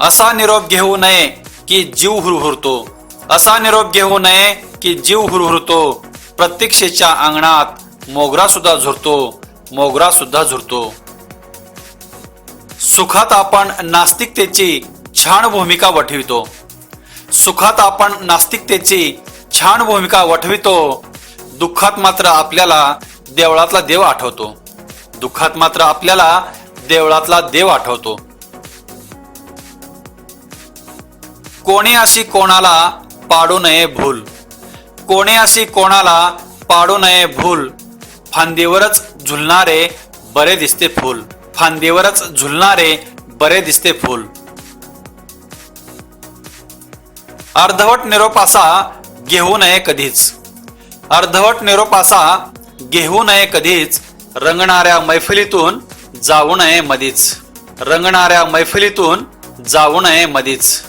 असा निरोप घेऊ नये की जीव हुरहुरतो. असा निरोप घेऊ नये की जीव हुरहुरतो. प्रतीक्षेच्या अंगणात मोगरा सुद्धा झुरतो. मोगरा सुद्धा झुरतो. सुखात आपण नास्तिकतेची छान भूमिका वठवितो. सुखात आपण नास्तिकतेची छान भूमिका वठवितो. दुःखात मात्र आपल्याला देवळातला देव आठवतो. दुःखात मात्र आपल्याला देवळातला देव आठवतो. कोणी अशी कोणाला पाडू नये भूल. कोणी अशी कोणाला पाडू नये भूल. फांदीवरच झुलणारे बरे दिसते फूल. फांदीवरच झुलणारे बरे दिसते फूल. अर्धवट निरोप असा घेऊ नये कधीच. अर्धवट निरोप असा घेऊ नये कधीच. रंगणाऱ्या मैफिलीतून जाऊ नये मधीच. रंगणाऱ्या मैफिलीतून जाऊ नये मधीच.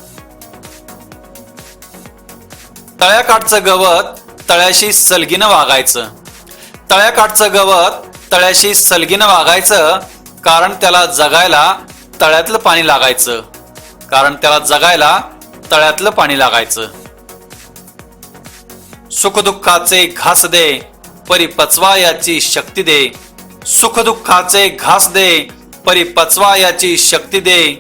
तळ्याकाठचं गवत तळ्याशी सलगीनं वागायचं. तळ्याकाठचं गवत तळ्याशी सलगीनं वागायचं कारण त्याला जगायला तळ्यातलं पाणी लागायचं. कारण त्याला जगायला तळ्यातलं पाणी लागायचं. सुखदुःखाचे घास दे परी पचवा याची शक्ती दे. सुखदुःखाचे घास दे परी पचवा याची शक्ती दे.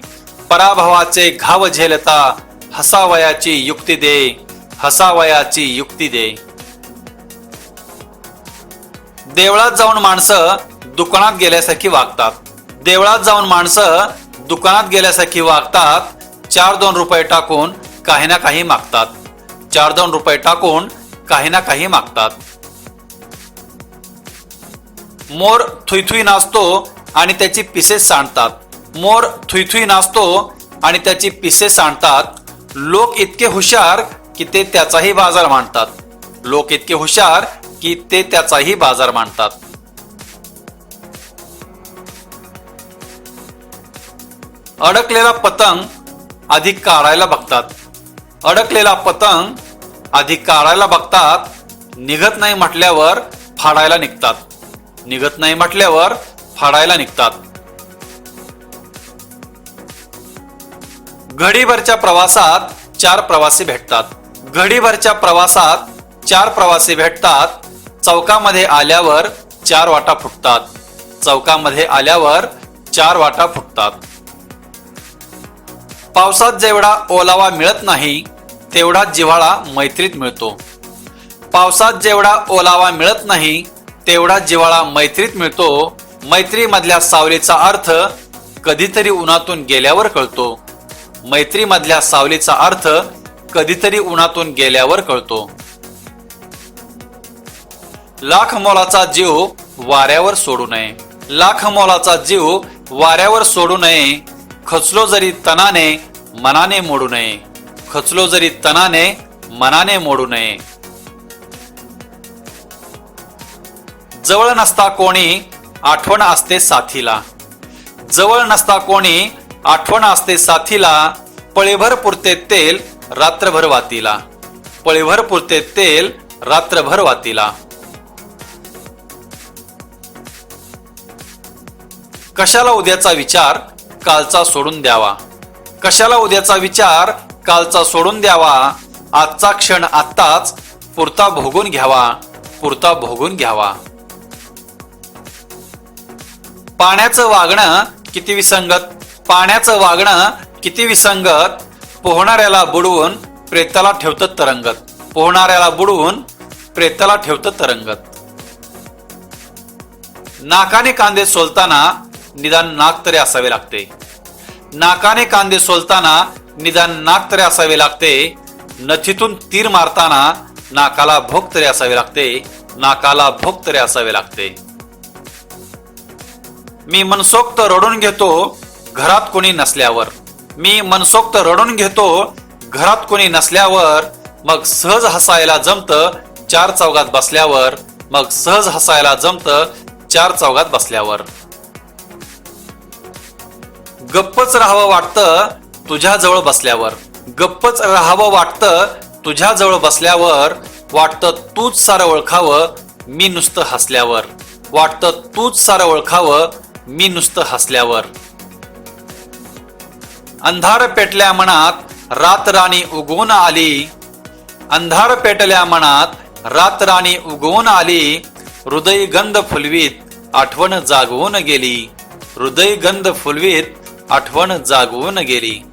पराभवाचे घाव झेलता हसावयाची युक्ती दे. हसावयाची युक्ती दे. देवळात जाऊन माणसं दुकानात गेल्यासारखी वागतात. देवळात जाऊन माणसं दुकानात गेल्यासारखी वागतात. चार दोन रुपये टाकून काही ना काही मागतात. चार दोन रुपये टाकून काही ना काही मागतात. मोर थुईथुई नाचतो आणि त्याची पिसे सांडतात. मोर थुईथुई नाचतो आणि त्याची पिसे सांडतात. लोक इतके हुशार की ते त्याचाही बाजार मांडतात. लोक इतके हुशार की ते त्याचाही बाजार मांडतात. अडकलेला पतंग आधी काढायला बघतात. अडकलेला पतंग आधी काढायला बघतात. निघत नाही म्हटल्यावर फाडायला निघतात. निघत नाही म्हटल्यावर फाडायला निघतात. घडीभरच्या प्रवासात चार प्रवासी भेटतात. घडीभरच्या प्रवासात चार प्रवासी भेटतात. चौकामध्ये आल्यावर चार वाटा फुटतात. चौकामध्ये आल्यावर चार वाटा फुटतात. पावसात जेवढा ओलावा मिळत नाही तेवढा जिव्हाळा मैत्रीत मिळतो. पावसात जेवढा ओलावा मिळत नाही तेवढा जिव्हाळा मैत्रीत मिळतो. मैत्रीमधल्या सावलीचा अर्थ कधीतरी उन्हातून गेल्यावर कळतो. मैत्रीमधल्या सावलीचा अर्थ कधीतरी उन्हातून गेल्यावर कळतो. लाख मोलाचा जीव वाऱ्यावर सोडू नये. लाख मोलाचा जीव वाऱ्यावर सोडू नये. खचलो जरी तनाने मनाने मोडू नये. खचलो जरी तनाने मनाने मोडू नये. जवळ नसता कोणी आठवण असते साथीला. जवळ नसता कोणी आठवण असते साथीला. पळेभर पुरते तेल रात्रभर वातीला. पळीभर पुरते तेल रात्रभर वातीला. कशाला उद्याचा विचार कालचा सोडून द्यावा. कशाला उद्याचा विचार कालचा सोडून द्यावा. आजचा क्षण आत्ताच पुरता भोगून घ्यावा. पुरता भोगून घ्यावा. पाण्याचं वागणं किती विसंगत. पाण्याचं वागणं किती विसंगत. पोहणाऱ्याला बुडवून प्रेताला ठेवतं तरंगत. पोहणाऱ्याला बुडवून प्रेताला ठेवतं तरंगत. नाकाने कांदे सोलताना निदान नाक तरी असावे लागते. नाकाने कांदे सोलताना निदान नाक तरी असावे लागते. नथीतून तीर मारताना नाकाला भोग तरी असावे लागते. नाकाला भोग तरी असावे लागते. मी मनसोक्त रडून घेतो घरात कोणी नसल्यावर. मी मनसोक्त रडून घेतो घरात कोणी नसल्यावर मग सहज हसायला जमत चार चौघात बसल्यावर मग सहज हसायला जमत चार चौघात बसल्यावर. गप्पच राहावं वाटतं तुझ्या जवळ बसल्यावर. गप्पच राहावं वाटतं तुझ्या जवळ बसल्यावर. वाटतं तूच सारं ओळखावं मी नुसतं हसल्यावर. वाटतं तूच सारं ओळखावं मी नुसतं हसल्यावर. अंधार पेटल्या मनात रात राणी उगवून आली. अंधार पेटल्या मनात रात राणी उगवून आली. हृदय गंध फुलवीत आठवण जागवून गेली. हृदय गंध फुलवीत आठवण जागवून गेली.